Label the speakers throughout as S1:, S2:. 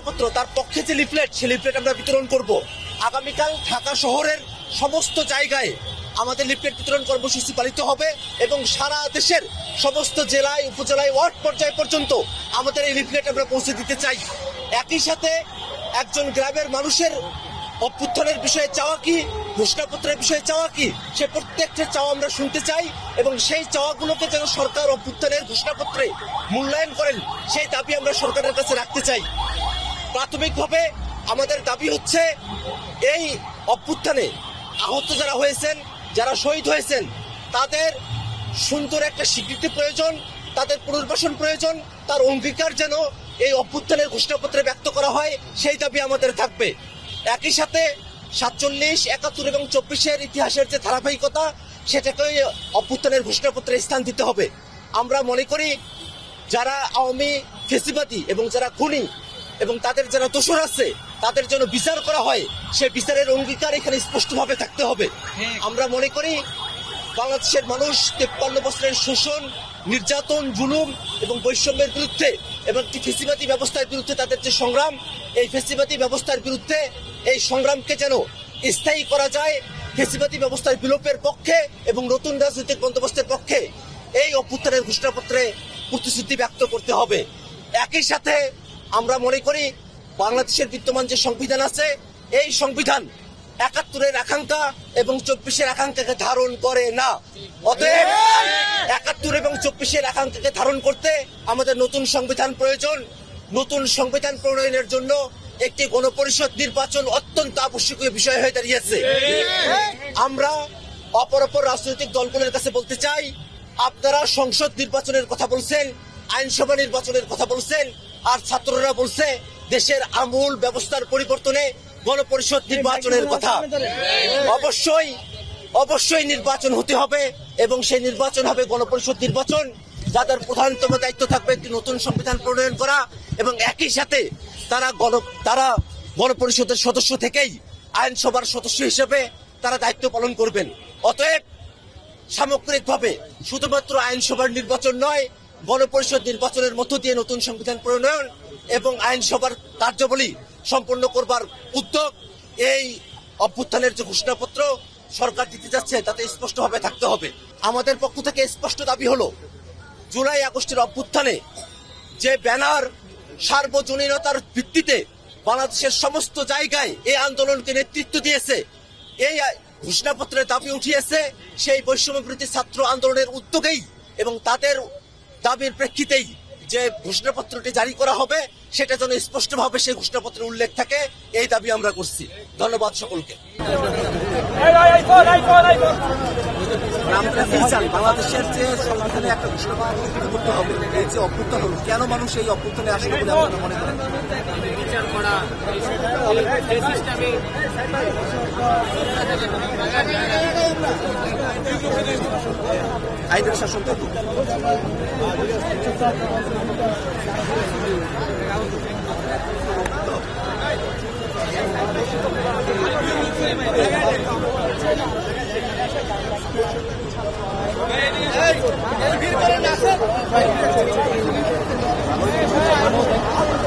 S1: ঘোষণাপত্র তার পক্ষে যে লিফলেট, সেই লিফলেট আমরা বিতরণ করব। আগামীকাল ঢাকা শহরের সমস্ত জায়গায় আমাদের লিফলেট বিতরণ কর্মসূচি পালিত হবে এবং সারা দেশের সমস্ত জেলায়, উপজেলায়, ওয়ার্ড পর্যায় পর্যন্ত আমাদের এই লিফলেট আমরা পৌঁছে দিতে চাই। একই সাথে একজন গ্রামের মানুষের অভ্যুত্থানের বিষয়ে চাওয়া কি, ঘোষণাপত্রের বিষয়ে চাওয়া কি, সে প্রত্যেকটা চাওয়া আমরা শুনতে চাই এবং সেই চাওয়াগুলোকে যেন সরকার অভ্যুত্থানের ঘোষণাপত্রে মূল্যায়ন করেন, সেই দাবি আমরা সরকারের কাছে রাখতে চাই। প্রাথমিকভাবে আমাদের দাবি হচ্ছে এই অভ্যুত্থানে আহত যারা হয়েছেন, যারা শহীদ হয়েছেন, তাদের সুন্দর একটা স্বীকৃতি প্রয়োজন, তাদের পুনর্বাসন প্রয়োজন, তার অঙ্গীকার যেন এই অভ্যুত্থানের ঘোষণাপত্রে ব্যক্ত করা হয়, সেই দাবি আমাদের থাকবে। একই সাথে সাতচল্লিশ, একাত্তর এবং চব্বিশের ইতিহাসের যে ধারাবাহিকতা সেটাকে অভ্যুত্থানের ঘোষণাপত্রে স্থান দিতে হবে। আমরা মনে করি, যারা আওয়ামী ফেসিবাদী এবং যারা খুনি এবং তাদের যারা দোষর আছে তাদের জন্য বিচার করা হয় সে বিচারের অঙ্গীকার এখানে স্পষ্টভাবে থাকতে হবে। আমরা মনে করি বাংলাদেশের মানুষ তেপ্পান্ন বছরের শোষণ নির্যাতন জুলুম এবং বৈষম্যের বিরুদ্ধে এবং একটি ফেসিবাদী ব্যবস্থার বিরুদ্ধে তাদের যে সংগ্রাম এই ফেসিবাদী ব্যবস্থার বিরুদ্ধে এই সংগ্রামকে যেন স্থায়ী করা যায় ফেসিবাদী ব্যবস্থার বিলোপের পক্ষে এবং নতুন রাজনৈতিক বন্দোবস্তের পক্ষে এই অভ্যুত্থানের ঘোষণাপত্রে প্রতিশ্রুতি ব্যক্ত করতে হবে। একই সাথে আমরা মনে করি বাংলাদেশের বিদ্যমান যে সংবিধান আছে, এই সংবিধান একাত্তরের আকাঙ্ক্ষা এবং চব্বিশের আকাঙ্ক্ষাকে ধারণ করে না। অতএব একাত্তর এবং চব্বিশের আকাঙ্ক্ষাকে ধারণ করতে আমাদের নতুন সংবিধান প্রয়োজন। নতুন সংবিধান প্রণয়নের জন্য একটি গণপরিষদ নির্বাচন অত্যন্ত আবশ্যকীয় বিষয় হয়ে দাঁড়িয়েছে। আমরা অপর অপর রাজনৈতিক দলগুলোর কাছে বলতে চাই, আপনারা সংসদ নির্বাচনের কথা বলছেন, আইনসভা নির্বাচনের কথা বলছেন আর ছাত্ররা বলছে দেশের আমূল ব্যবস্থার পরিবর্তনে গণপরিষদ নির্বাচনের কথা। অবশ্যই অবশ্যই নির্বাচন হতে হবে এবং সেই নির্বাচন হবে গণপরিষদ নির্বাচন। যাদের প্রধানতম দায়িত্ব থাকবে একটি নতুন সংবিধান প্রণয়ন করা এবং একই সাথে তারা গণ তারা গণপরিষদের সদস্য থেকেই আইনসভার সদস্য হিসেবে তারা দায়িত্ব পালন করবেন। অতএব সামগ্রিকভাবে শুধুমাত্র আইনসভার নির্বাচন নয় গণপরিষদ নির্বাচনের মধ্য দিয়ে নতুন সংবিধান প্রণয়ন এবং আইনসভার কার্যাবলী সম্পন্ন করবার উদ্যোগ, এই অভ্যুত্থানের যে ঘোষণাপত্র সরকার দিতে যাচ্ছে, তাতে স্পষ্টভাবে থাকতে হবে। আমাদের পক্ষ থেকে স্পষ্ট দাবি হলো, জুলাই আগস্টের অভ্যুত্থানে যে ব্যানার সার্বজনীনতার ভিত্তিতে বাংলাদেশের সমস্ত জায়গায় এই আন্দোলনকে নেতৃত্ব দিয়েছে, এই ঘোষণাপত্রের দাবি উঠিয়েছে, সেই বৈষম্য বিরোধী ছাত্র আন্দোলনের উদ্যোগেই এবং তাদের দাবির প্রেক্ষিতেই যে ঘোষণাপত্রটি জারি করা হবে, সেটা যেন স্পষ্টভাবে সেই ঘোষণাপত্রে উল্লেখ থাকে, এই দাবি আমরা করছি। ধন্যবাদ সকলকে। বাংলাদেশের একটা কেন মানুষ এই অভ্যুত্থানে আসলে বলে আপনারা মনে করেন?
S2: বিচার করা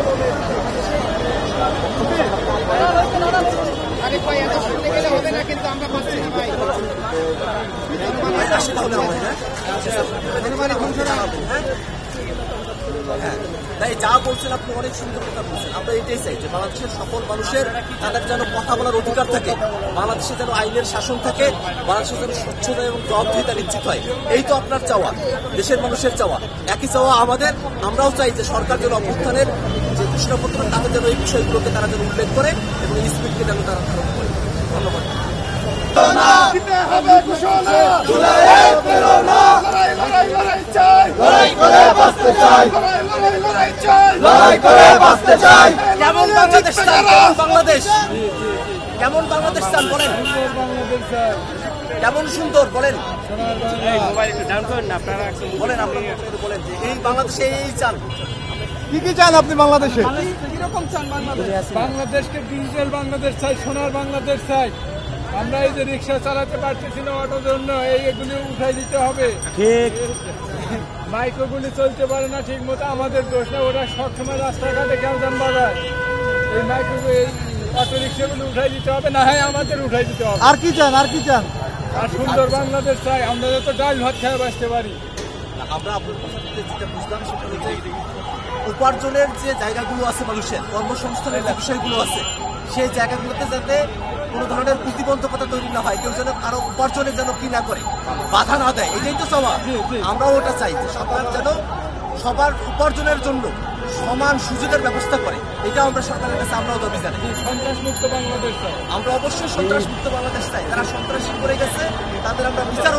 S1: হ্যাঁ, তাই যা বলছেন আপনি অনেক সুন্দর কথা বলছেন। আমরা এটাই চাই যে বাংলাদেশের সকল মানুষের তাদের যেন কথা বলার অধিকার থাকে বাংলাদেশে যেন আইনের শাসন থাকে বাংলাদেশে যেন স্বচ্ছতা এবং জবাবদিহিতা নিশ্চিত হয়। এই তো আপনার চাওয়া দেশের মানুষের চাওয়া। একই চাওয়া আমাদের আমরাও চাই যে সরকার যেন অভ্যুত্থানের যে ঘোষণাপত্র তাদের যেন এই বিষয়গুলোকে তারা যেন উল্লেখ করে এবং স্পিডকে যেন তারা ধারণ করে। ধন্যবাদ। কেমন বাংলাদেশ চান? বাংলাদেশ? কেমন বাংলাদেশ চান বলেন। কেমন সুন্দর বলেন।
S2: মোবাইল একটু না আপনারা
S1: বলেন আপনার বলেন। যে এই বাংলাদেশে এই চান।
S3: কি কি চান আপনি বাংলাদেশে? কীরকম চান বাংলাদেশ?
S4: বাংলাদেশকে ডিজিটাল বাংলাদেশ চাই সোনার বাংলাদেশ চাই। আমরা এই যে রিক্সা চালাতে পারতেছি না অটোর জন্য এই এগুলি উঠাই দিতে হবে।
S1: ঠিক।
S4: মাইক্রোগুলি চলতে পারে না ঠিক মতো আমাদের দোষ না ওরা সবসময় রাস্তাঘাটে গ্যালজাম বাজায় এই মাইক্রো এই অটো রিক্সাগুলি উঠাই দিতে হবে না হ্যাঁ আমাদের উঠাই দিতে হবে।
S5: আর কি চান আর কি চান?
S4: আর সুন্দর বাংলাদেশ চাই আমরা তো ডাল ভাত খেয়ে বাঁচতে পারি।
S1: আমরা আপনার যেটা বুঝলাম সেটা হচ্ছে উপার্জনের যে জায়গাগুলো আছে মানুষের কর্মসংস্থানের যে বিষয়গুলো আছে সেই জায়গাগুলোতে যাতে কোনো ধরনের প্রতিবন্ধকতা তৈরি না হয় কেউ যেন কারও উপার্জনে যেন কি না করে বাধা না দেয় এটাই তো
S4: জি।
S1: আমরাও ওটা চাই যে সবার যেন সবার উপার্জনের জন্য সমান সুযোগের ব্যবস্থা করে এটা আমরা সরকারের কাছে আমরাও দাবি জানাই।
S4: সন্ত্রাস মুক্ত বাংলাদেশ
S1: আমরা অবশ্যই সন্ত্রাস মুক্ত বাংলাদেশ চাই তারা সন্ত্রাসী করে গেছে তাদের আমরা বিচার